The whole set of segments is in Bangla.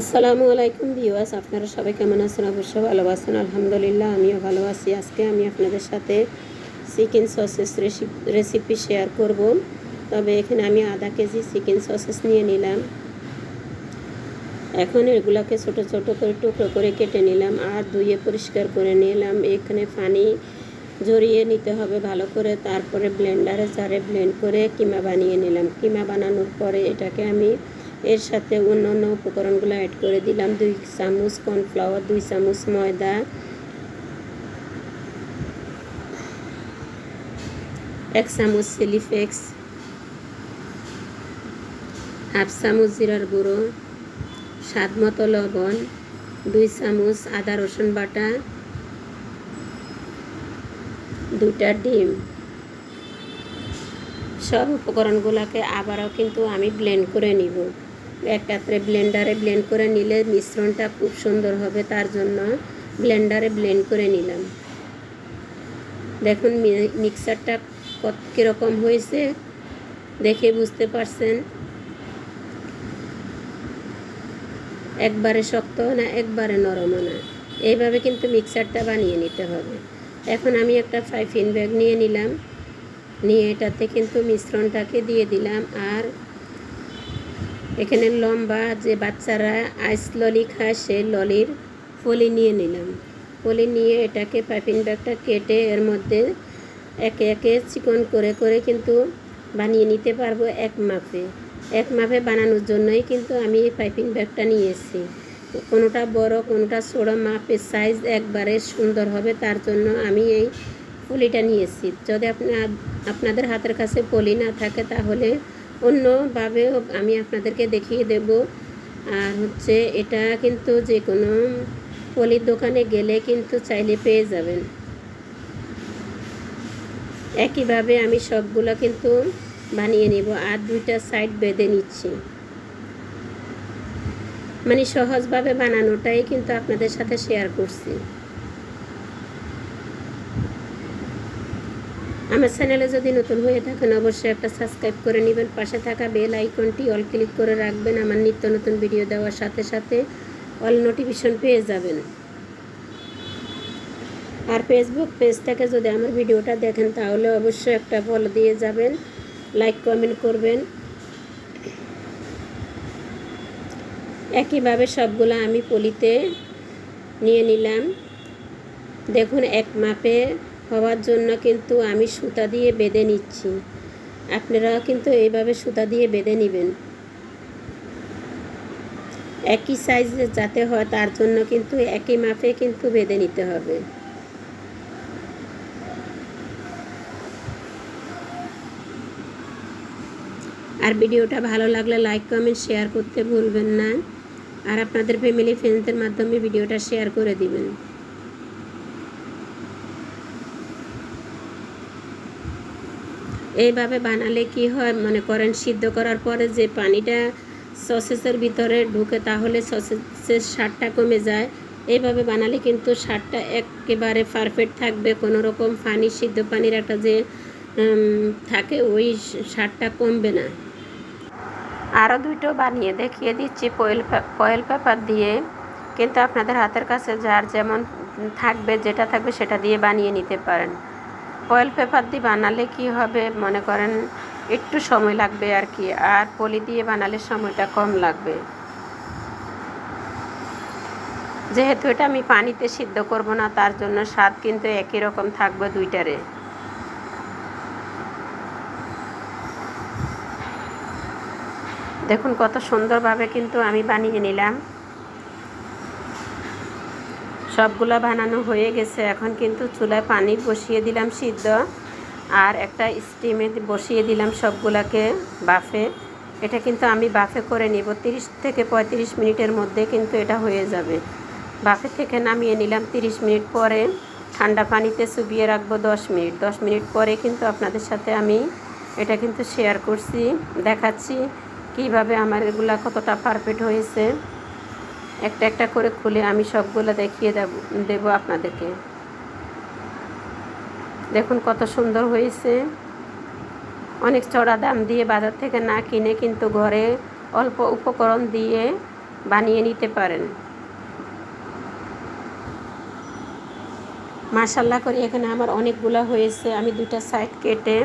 আসসালামু আলাইকুম ভিউয়ার্স, আপনারা সবাই কেমন আছেন? অবশ্যই ভালো আছেন, আলহামদুলিল্লাহ, আমিও ভালো আছি। আজকে আমি আপনাদের সাথে চিকেন সসেস রেসিপি শেয়ার করব। তবে এখানে আমি আধা কেজি চিকেন সসেস নিয়ে নিলাম। এখন এগুলাকে ছোট ছোট করে, টুকরো করে কেটে নিলাম আর ধুয়ে পরিষ্কার করে নিলাম। এখানে পানি জড়িয়ে নিতে হবে ভালো করে। তারপরে ব্লেন্ডারে জারে ব্লেন্ড করে কিমা বানিয়ে নিলাম। কিমা বানানোর পরে এটাকে আমি এর সাথে অন্য অন্য উপকরণগুলো অ্যাড করে দিলাম। দুই চামচ কর্নফ্লাওয়ার দুই চামচ ময়দা। এক চামচ চিলি ফ্লেক্স হাফ চামচ জিরার গুঁড়ো। স্বাদ মতো লবণ। দুই চামচ আদা রসুন বাটা। দুটা ডিম। সব উপকরণগুলোকে আবারও কিন্তু আমি ব্লেন্ড করে নিব। একটাত্রে ব্লেন্ডারে ব্লেন্ড করে নিলে মিশ্রণটা খুব সুন্দর হবে, তার জন্য ব্লেন্ডারে ব্লেন্ড করে নিলাম। দেখুন মিক্সারটা কত কীরকম হয়েছে, দেখে বুঝতে পারছেন? একবারে শক্ত না একবারে নরমও না, এইভাবে কিন্তু মিক্সারটা বানিয়ে নিতে হবে। এখন আমি একটা ফাইফিন ব্যাগ নিয়ে নিলাম, নিয়ে এটাতে কিন্তু মিশ্রণটাকে দিয়ে দিলাম, আর এখানে লম্বা যে বাচ্চারা আইস ললি খায়, সে ললির ফলি নিয়ে নিলাম। ফলি নিয়ে এটাকে পাইপিং ব্যাগটা কেটে এর মধ্যে একে একে চিকন করে করে কিন্তু বানিয়ে নিতে পারব এক মাপে। এক মাপে বানানোর জন্যই কিন্তু আমি এই পাইপিং ব্যাগটা নিয়েছি। কোনোটা বড়, কোনোটা ছোটো মাপের সাইজ একবারে সুন্দর হবে, তার জন্য আমি এই পলিটা নিয়েছি। যদি আপনার আপনাদের হাতের কাছে পলি না থাকে তাহলে অন্যভাবেও আমি আপনাদেরকে দেখিয়ে দেব। আর হচ্ছে এটা কিন্তু যে কোনো পলির দোকানে গেলে কিন্তু চাইলে পেয়ে যাবেন। একইভাবে আমি সবগুলো কিন্তু বানিয়ে নেব আর দুইটা সাইড বেঁধে নিচ্ছি। মানে সহজভাবে বানানোটাই কিন্তু আপনাদের সাথে শেয়ার করছি। আমার চ্যানেলে যদি নতুন হয়ে থাকেন, অবশ্যই একটা সাবস্ক্রাইব করে নেবেন। পাশে থাকা বেল আইকনটি অল ক্লিক করে রাখবেন। আমার নিত্য নতুন ভিডিও দেওয়ার সাথে সাথে অল নোটিফিকেশন পেয়ে যাবেন। আর ফেসবুক পেজ থেকে যদি আমার ভিডিওটা দেখেন, তাহলে অবশ্যই একটা ফলো দিয়ে যাবেন। লাইক কমেন্ট করবেন। একইভাবে সবগুলো আমি পলিতে নিয়ে নিলাম। দেখুন, এক মাপে হওয়ার জন্য কিন্তু আমি সুতা দিয়ে বেঁধে নিচ্ছি। আপনারাও কিন্তু এইভাবে সুতা দিয়ে বেঁধে নেবেন। একই সাইজে যাতে হয়, তার জন্য কিন্তু একই মাপে কিন্তু বেঁধে নিতে হবে। আর ভিডিওটা ভালো লাগলে লাইক কমেন্ট শেয়ার করতে ভুলবেন না। আর আপনাদের ফ্যামিলি ফ্রেন্ডসদের মাধ্যমে ভিডিওটা শেয়ার করে দিবেন। এইভাবে বানালে কি হয়? মনে করেন সিদ্ধ করার পরে যে পানিটা সসেসের ভিতরে ঢুকে, তাহলে সসেসের স্বাদটা কমে যায়। এইভাবে বানালে কিন্তু স্বাদটা একেবারে পারফেক্ট থাকবে। কোনো রকম পানি, সিদ্ধ পানির একটা যে থাকে, ওই স্বাদটা কমবে না। আরও দুটো বানিয়ে দেখিয়ে দিচ্ছি পয়েল পয়েল পেপার দিয়ে। কিন্তু আপনাদের হাতের কাছে যার যেমন থাকবে, যেটা থাকবে সেটা দিয়ে বানিয়ে নিতে পারেন। ফয়েল পেপার দিয়ে বানালে কি হবে মনে করেন, একটু সময় লাগবে আর কি, আর পলি দিয়ে বানালে সময়টা কম লাগবে। যেহেতু এটা আমি পানিতে সিদ্ধ করব না, তার জন্য স্বাদ কিন্তু একই রকম থাকবে দুইটারে। দেখুন কত সুন্দরভাবে কিন্তু আমি বানিয়ে নিলাম। সবগুলো বানানো হয়ে গেছে। এখন কিন্তু চুলায় পানি বসিয়ে দিলাম সিদ্ধ। আর একটা স্টিমে বসিয়ে দিলাম সবগুলাকে বাফে। এটা কিন্তু আমি বাফে করে নিব। তিরিশ থেকে পঁয়ত্রিশ মিনিটের মধ্যে কিন্তু এটা হয়ে যাবে। বাফে থেকে নামিয়ে নিলাম তিরিশ মিনিট পরে। ঠান্ডা পানিতে চুবিয়ে রাখব দশ মিনিট। দশ মিনিট পরে কিন্তু আপনাদের সাথে আমি এটা কিন্তু শেয়ার করছি, দেখাচ্ছি কীভাবে আমার এগুলা কতটা পারফেক্ট হয়েছে। একটা একটা করে খুলে আমি সবগুলো দেখিয়ে দেব দেব আপনাদেরকে। দেখুন কত সুন্দর হয়েছে। অনেক চড়া দাম দিয়ে বাজার থেকে না কিনে কিন্তু ঘরে অল্প উপকরণ দিয়ে বানিয়ে নিতে পারেন। মাশাল্লাহ করে এখানে আমার অনেকগুলো হয়েছে। আমি দুটা সাইড কেটে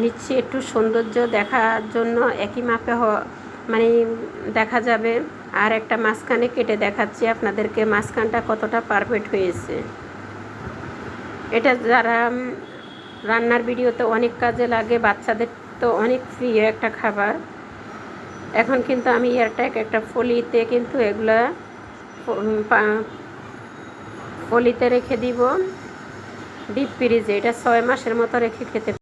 নিচ্ছি একটু সৌন্দর্য দেখার জন্য। একই মাপে মানে দেখা যাবে। আর একটা মাঝখানে কেটে দেখাচ্ছি আপনাদেরকে মাঝখানটা কতটা পারফেক্ট হয়েছে। এটা যারা রান্নার ভিডিওতে অনেক কাজে লাগে, বাচ্চাদের তো অনেক প্রিয় একটা খাবার। এখন কিন্তু আমি এয়ারট্যাগ একটা ফলিতে কিন্তু এগুলা ফলিতে রেখে দিব। ডিপ ফ্রিজে, এটা ছয় মাসের মতো রেখে খেতে